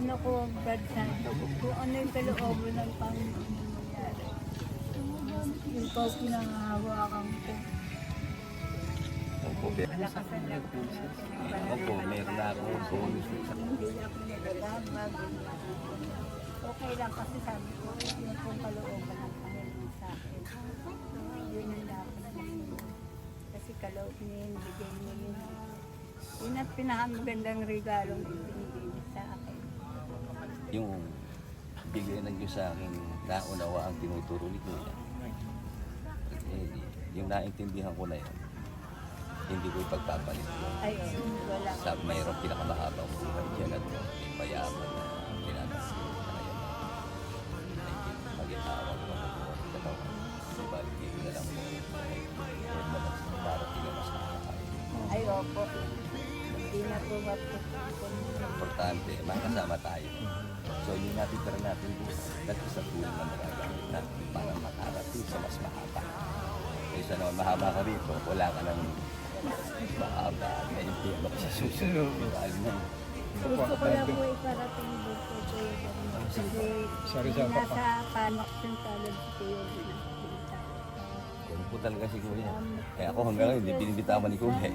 ano ko, God Santo, kung ano yung kalooban ng Panginoon na nangyari. Yung ko pinangahawakan ko. Opo, Malakasan lang po natin. Opo, meron na ako. Hindi ako nagagabag. Okay lang kasi sabi ko, yun po ang kalooban ng Panginoon sa akin. Yun yung dapat. Kasi kaloob niya yun, bigay niya yun. Yun ang pinakamagandang regalo na binigay niya sa akin. Yung bigay ng Diyos sa akin, naunawa ang tinuturo ni Kuya. Eh, yung naintindihan ko na yun, hindi ko ipagpapalit yun. Ay, wala. Sa mayroong pinakamahabang buhay dyan at may mayaman na tinatansin na. Ay, mag-itawag katawan. Dito na lang po. Ay, opo. Hindi na po. Importante, makasama tayo. So natitira natin dito, dati sa tulong na magagamit natin para makarating sa mas mahaba. Kaysa naman mahaba ka rito, wala ka ng mahaba na impyerno ka sa susunod. Na, Gusto ko lang po iparating dito po yung Kasi Sa Rizal pa pa. nasa panak yung talad si Bin. ganun po talaga si Kuya. Kaya ako hanggang ngayon, hindi binibitawan ni Kuya. eh.